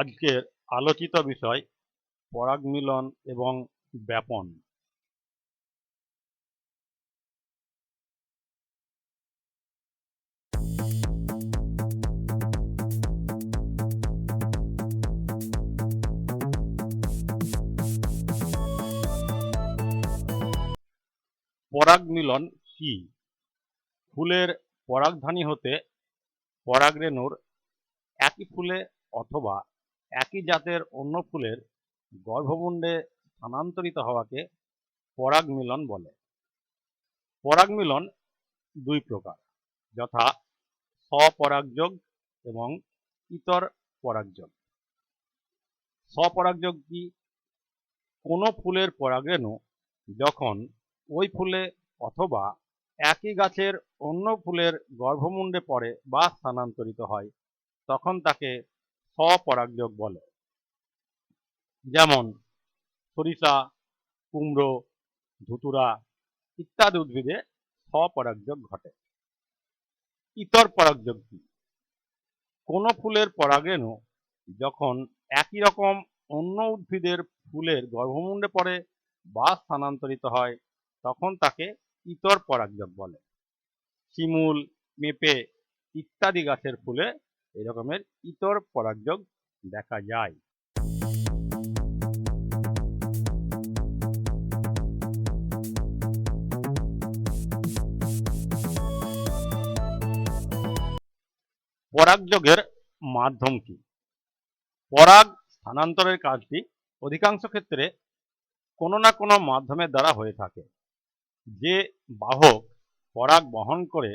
আজকের আলোচিত বিষয় পরাগ মিলন এবং ব্যাপন। পরাগ মিলন কি? ফুলের পরাগধানী হতে পরাগরেণুর একই ফুলে অথবা একই জাতের অন্য ফুলের গর্ভমুণ্ডে স্থানান্তরিত হওয়াকে পরাগ মিলন বলে। পরাগ মিলন দুই প্রকার, যথা স্বপরাগযোগ এবং ইতর পরাগযোগ। স্বপরাগযোগ কি? কোনো ফুলের পরাগরেণু যখন ওই ফুলে অথবা একই গাছের অন্য ফুলের গর্ভমুণ্ডে পড়ে বা স্থানান্তরিত হয়, তখন তাকে স্বপরাগযোগ বলে। যেমন সরিষা, কুমড়ো, ধুতুরা ইত্যাদি উদ্ভিদে স্বপরাগযোগ ঘটে। ইতর পরাগযোগ কি? কোনো ফুলের পরাগরেণু যখন একই রকম অন্য উদ্ভিদের ফুলের গর্ভমুণ্ডে পড়ে বা স্থানান্তরিত হয়, তখন তাকে ইতর পরাগযোগ বলে। শিমুল, মেপে ইত্যাদি গাছের ফুলে এরকমের ইতর পরাগযোগ দেখা যায়। পরাগযোগের মাধ্যম কি? পরাগ স্থানান্তরের কাজটি অধিকাংশ ক্ষেত্রে কোনো না কোনো মাধ্যমের দ্বারা হয়ে থাকে। যে বাহক পরাগ বহন করে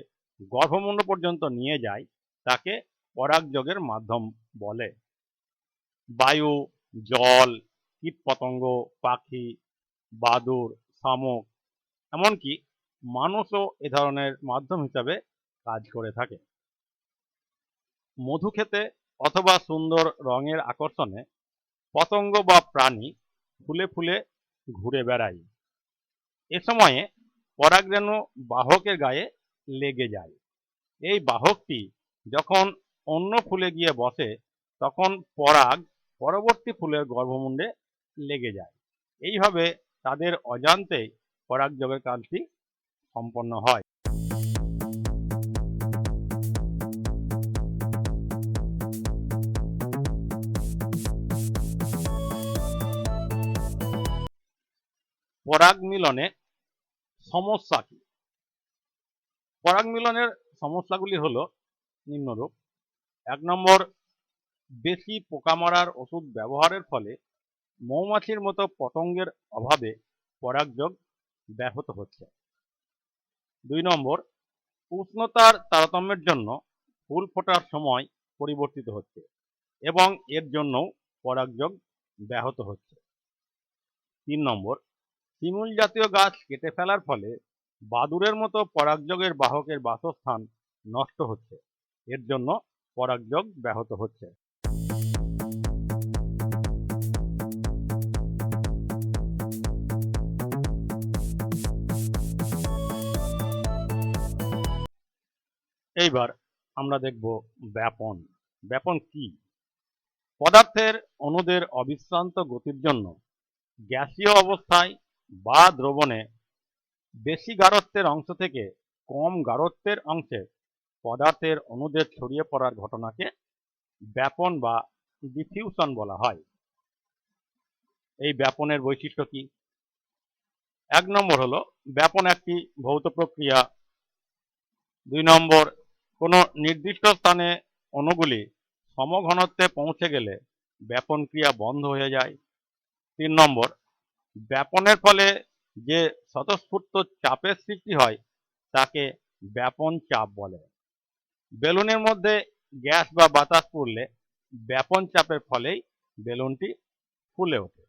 গর্ভমুণ্ড পর্যন্ত নিয়ে যায়, তাকে পরাগযোগের মাধ্যম বলে। বায়ু, জল, কীটপতঙ্গ, পাখি, বাদুর, শামুক, এমনকি মানুষও এ ধরনের মাধ্যম হিসাবে কাজ করে থাকে। মধু খেতে অথবা সুন্দর রঙের আকর্ষণে পতঙ্গ বা প্রাণী ফুলে ফুলে ঘুরে বেড়ায়। এ সময়ে পরাগরেণু বাহকের গায়ে লেগে যায়। এই বাহকটি যখন অন্য ফুলে গিয়ে বসে, তখন পরাগ পরবর্তী ফুলের গর্ভমুণ্ডে লেগে যায়। এইভাবে তাদের অজান্তেই পরাগযোগের কাজটি সম্পন্ন হয়। পরাগ মিলনে সমস্যা কি? পরাগ মিলনের সমস্যাগুলি হলো নিম্নরূপ। এক নম্বর বেশি পোকা মারার ওষুধ ব্যবহারের ফলে মৌমাছির মতো পতঙ্গের অভাবে পরাগযোগ ব্যাহত হচ্ছে। দুই নম্বর, উষ্ণতার তারতম্যের জন্য ফুল ফোটার সময় পরিবর্তিত হচ্ছে এবং এর জন্যও পরাগযোগ ব্যাহত হচ্ছে। তিন নম্বর, শিমুল জাতীয় গাছ কেটে ফেলার ফলে বাদুরের মতো পরাগযোগের বাহকের বাসস্থান নষ্ট হচ্ছে। এর জন্য পরাগযোগ ব্যাহত হচ্ছে। এইবার আমরা দেখব ব্যাপন। ব্যাপন কি? পদার্থের অণুদের অবিশ্রান্ত গতির জন্য গ্যাসীয় অবস্থায় বা দ্রবণে বেশি গাঢ়ত্বের অংশ থেকে কম গাঢ়ত্বের অংশে পদার্থের অণুদের ছড়িয়ে পড়ার ঘটনাকে ব্যাপন বা ডিফিউশন বলা হয়। এই ব্যাপনের বৈশিষ্ট্য কি? এক নম্বর হলো, ব্যাপন একটি ভৌত প্রক্রিয়া। দুই নম্বর, কোনো নির্দিষ্ট স্থানে অণুগুলি সমঘনত্বে পৌঁছে গেলে ব্যাপন ক্রিয়া বন্ধ হয়ে যায়। তিন নম্বর, ব্যাপনের ফলে যে স্বতঃস্ফূর্ত চাপের সৃষ্টি হয়, তাকে ব্যাপন চাপ বলে। বেলুনের মধ্যে গ্যাস বা বাতাস পড়লে ব্যাপন চাপের ফলেই বেলুনটি ফুলে ওঠে।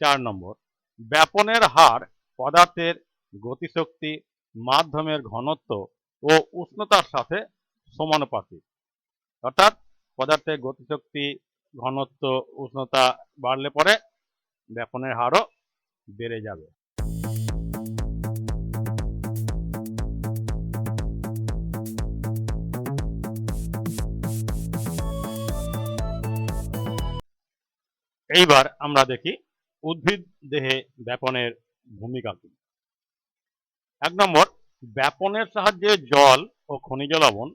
চার নম্বর, ব্যাপনের হার পদার্থের গতিশক্তি, মাধ্যমের ঘনত্ব ও উষ্ণতার সাথে সমানুপাতিক। অর্থাৎ পদার্থের গতিশক্তি, ঘনত্ব, উষ্ণতা বাড়লে পরে ব্যাপনের হারও বেড়ে যাবে। এইবার আমরা দেখি উদ্ভিদ দেহে ব্যাপনের ভূমিকা কি। এক নম্বর, ব্যাপনের সাহায্যে জল ও খনিজ লবণ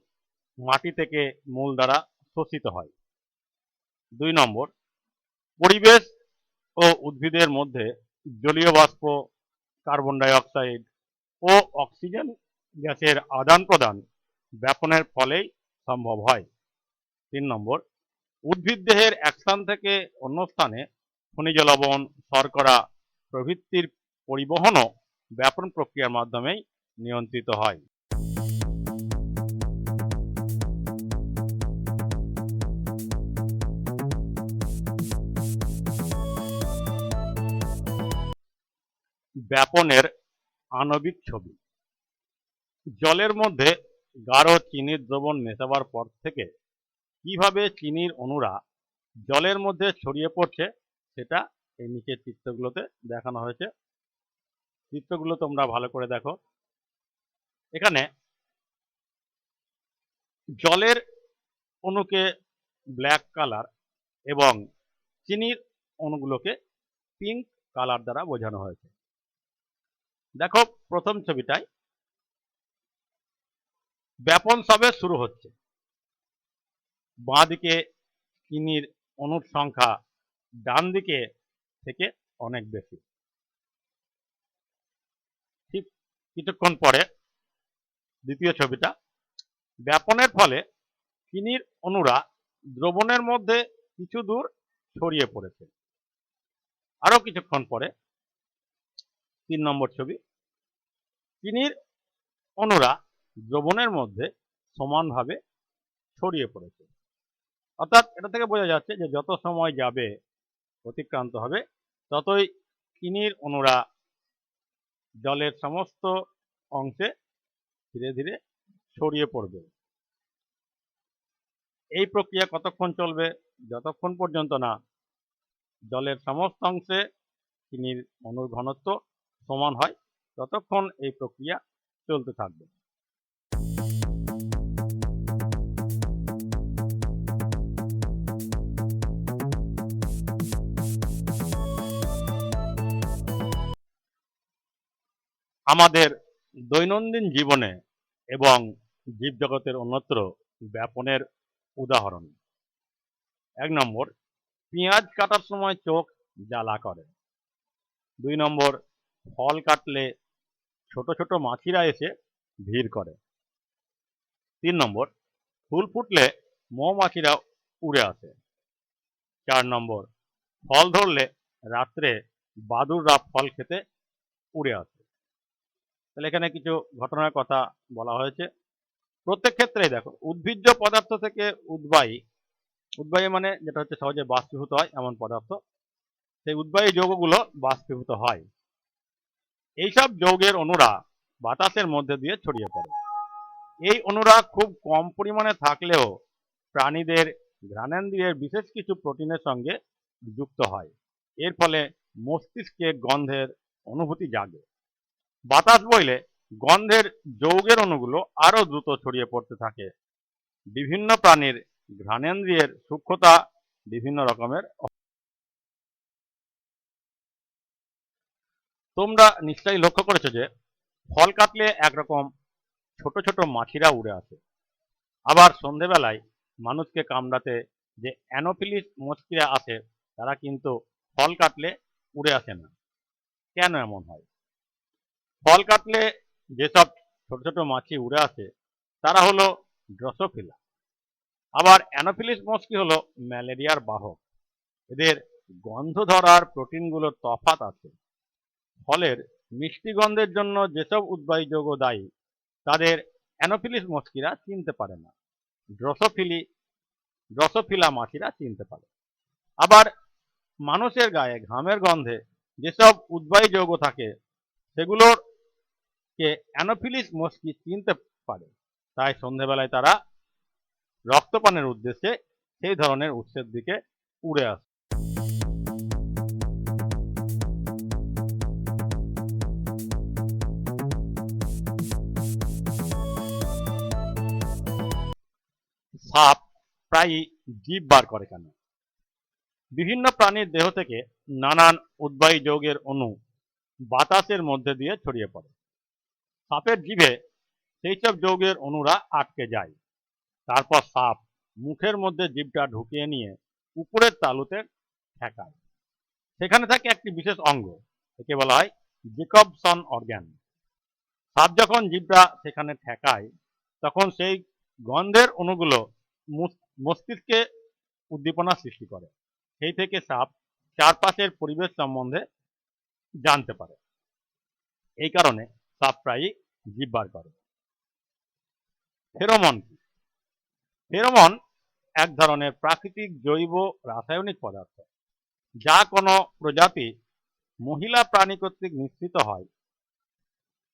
মাটি থেকে মূল দ্বারা শোষিত হয়। দুই নম্বর, পরিবেশ ও উদ্ভিদের মধ্যে জলীয় বাষ্প, কার্বন ডাই অক্সাইড ও অক্সিজেন গ্যাসের আদান প্রদান ব্যাপনের ফলেই সম্ভব হয়। তিন নম্বর উদ্ভিদ দেহের এক স্থান থেকে অন্য স্থানে খনিজ লবণ, শর্করা প্রভৃতির পরিবহনও ব্যাপন প্রক্রিয়ার মাধ্যমেই নিয়ন্ত্রিত হয়। ব্যাপনের আণবিক ছবি। জলের মধ্যে গাঢ় চিনির দ্রবণ মেশাবার পর থেকে কীভাবে চিনির অণুরা জলের মধ্যে ছড়িয়ে পড়ছে সেটা এই নিচের চিত্রগুলোতে দেখানো হয়েছে। চিত্রগুলো তোমরা ভালো করে দেখো। এখানে জলের অণুকে ব্ল্যাক কালার এবং চিনির অণুগুলোকে পিঙ্ক কালার দ্বারা বোঝানো হয়েছে। দেখো প্রথম ছবিটায় ব্যাপন সবে শুরু হচ্ছে। বাঁ দিকে চিনির অণুর সংখ্যা ডান দিকে থেকে অনেক বেশি। ঠিক কিছুক্ষণ পরে দ্বিতীয় ছবিটা। ব্যাপনের ফলে চিনির অণুরা দ্রবণের মধ্যে কিছু দূর ছড়িয়ে পড়েছে। আরও কিছুক্ষণ পরে তিন নম্বর ছবি। চিনির অণুরা দ্রবণের মধ্যে সমানভাবে ছড়িয়ে পড়েছে। অর্থাৎ এটা থেকে বোঝা যাচ্ছে যে যত সময় যাবে, অতিক্রান্ত হবে, ততই চিনির অণুরা জলের সমস্ত অংশে ধীরে ধীরে ছড়িয়ে পড়বে। এই প্রক্রিয়া কতক্ষণ চলবে? যতক্ষণ পর্যন্ত না। জলের সমস্ত অংশে কিনির অণুর ঘনত্ব সমান হয়, ততক্ষণ এই প্রক্রিয়া চলতে থাকবে। আমাদের দৈনন্দিন জীবনে এবং জীবজগতের অন্যত্র ব্যাপনের উদাহরণ। এক নম্বর, পেঁয়াজ কাটার সময় চোখ জ্বালা করে। দুই নম্বর, ফল কাটলে ছোট ছোট মাছিরা এসে ভিড় করে। তিন নম্বর, ফুল ফুটলে মৌমাছিরা উড়ে আসে। চার নম্বর, ফল ধরলে রাত্রে বাদুররা ফল খেতে উড়ে আসে। তাহলে এখানে কিছু ঘটনার কথা বলা হয়েছে। প্রত্যেক ক্ষেত্রেই দেখো, উদ্ভিজ্জ পদার্থ থেকে উদ্বায়ী উদ্বায়ী মানে যেটা হচ্ছে সহজে বাষ্পীভূত হয়, এমন পদার্থ। সেই উদ্বায়ী যৌগগুলো বাষ্পীভূত হয়। এইসব যৌগের অণুরা বাতাসের মধ্যে দিয়ে ছড়িয়ে পড়ে। এই অণুরা খুব কম পরিমাণে থাকলেও প্রাণীদের ঘ্রাণেন্দ্রিয়ের বিশেষ কিছু প্রোটিনের সঙ্গে যুক্ত হয়। এর ফলে মস্তিষ্কে গন্ধের অনুভূতি জাগে। বাতাস বইলে গন্ধের যৌগের অণুগুলো আরও দ্রুত ছড়িয়ে পড়তে থাকে। বিভিন্ন প্রাণীর ঘ্রাণেন্দ্রিয়ের সূক্ষ্মতা বিভিন্ন রকমের তোমরা নিশ্চয়ই লক্ষ্য করেছ যে ফল কাটলে একরকম ছোট ছোট মাছিরা উড়ে আসে। আবার সন্ধেবেলায় মানুষকে কামড়াতে যে অ্যানোফিলিস মস্কিরা আসে, তারা কিন্তু ফল কাটলে উড়ে আসে না। কেন এমন হয়? ফল কাটলে যেসব ছোট ছোট মাছি উড়ে আসে, তারা হলো ড্রসোফিলা। আবার অ্যানোফিলিস মস্কি হলো ম্যালেরিয়ার বাহক। এদের গন্ধ ধরার প্রোটিনগুলোর তফাত আছে। ফলের মিষ্টি গন্ধের জন্য যেসব উদ্বায়ী যৌগ দায়ী, তাদের অ্যানোফিলিস মস্কিরা চিনতে পারে না। ড্রসোফিলি, ড্রসোফিলা মাছিরা চিনতে পারে। আবার মানুষের গায়ে ঘামের গন্ধে যেসব উদ্বায়ী যৌগ থাকে, সেগুলোর কে অ্যানোফিলিস মস্কি চিনতে পারে। তাই সন্ধেবেলায় তারা রক্তপানের উদ্দেশ্যে সেই ধরনের উৎসের দিকে উড়ে আসে। সাপ প্রায়ই জীব বার করে কেন? বিভিন্ন প্রাণীর দেহ থেকে নানান উদ্বায়ী যৌগের অণু বাতাসের মধ্যে দিয়ে ছড়িয়ে পড়ে। সাপের জিভে সেই সব যৌগের অণুরা আটকে যায়। তারপর সাপ মুখের মধ্যে জিভটা ঢুকিয়ে নিয়ে উপরের তালুতে ঠেকায়। সেখানে থাকে একটি বিশেষ অঙ্গ, একে বলা হয় জিকবসন অর্গ্যান। সাপ যখন জিভটা সেখানে ঠেকায়, তখন সেই গন্ধের অণুগুলো মস্তিষ্কে উদ্দীপনা সৃষ্টি করে। সেই থেকে সাপ চারপাশের পরিবেশ সম্বন্ধে জানতে পারে। এই কারণে সাপ প্রায়ই জীব বার করে। ফেরোমন কি? ফেরোমন এক ধরনের প্রাকৃতিক জৈব রাসায়নিক পদার্থ, যা কোনো প্রজাতি মহিলা প্রাণী কর্তৃক নিঃসৃত হয়।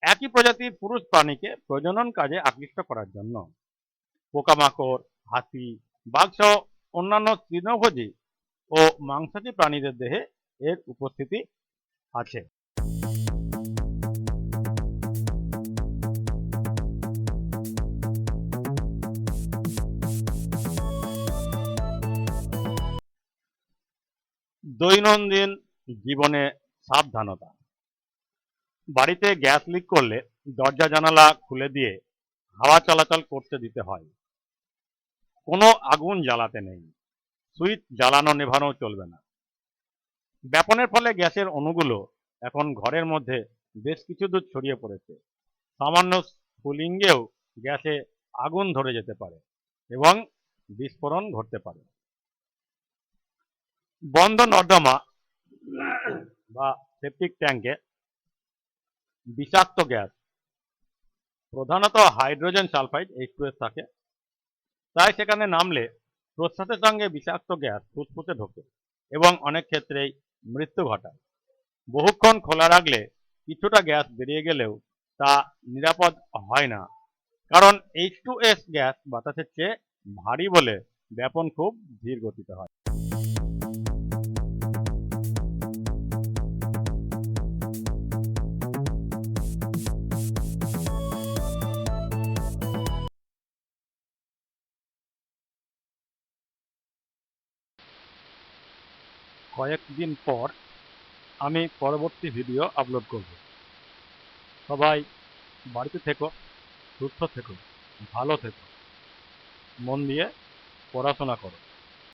একই প্রজাতির পুরুষ প্রাণীকে প্রজনন কাজে আকৃষ্ট করার জন্য পোকামাকড়, হাতি বাঘ সহ অন্যান্য তৃণভোজী ও মাংসাশী প্রাণীদের দেহে এর উপস্থিতি আছে। দৈনন্দিন জীবনে সাবধানতা। বাড়িতে গ্যাস লিক করলে দরজা জানালা খুলে দিয়ে হাওয়া চলাচল করতে দিতে হয়। কোনো আগুন জ্বালাতে নেই। সুইচ জ্বালানো নেভানো চলবে না। ব্যাপনের ফলে গ্যাসের অণুগুলো এখন ঘরের মধ্যে বেশ কিছু দূর ছড়িয়ে পড়েছে। সামান্য স্ফুলিঙ্গেও গ্যাসে আগুন ধরে যেতে পারে এবং বিস্ফোরণ ঘটতে পারে। বন্ধ নর্দমা বা সেপটিক ট্যাঙ্কে বিষাক্ত গ্যাস। প্রধানত হাইড্রোজেন সালফাইড এইচ টু থাকে। তাই সেখানে নামলে প্রস্রাবের সঙ্গে বিষাক্ত গ্যাস ফুসফুসে ঢোকে এবং অনেক ক্ষেত্রেই মৃত্যু ঘটায়। বহুক্ষণ খোলা রাখলে কিছুটা গ্যাস বেরিয়ে গেলেও তা নিরাপদ হয় না। কারণ এইচ টু এস গ্যাস বাতাসের চেয়ে ভারী বলে ব্যাপন খুব ধীর গতিতে হয়। কয়েকদিন পর আমি পরবর্তী ভিডিও আপলোড করব। সবাই বাড়িতে থেকো, সুস্থ থেকো, ভালো থেকো। মন দিয়ে পড়াশোনা করো।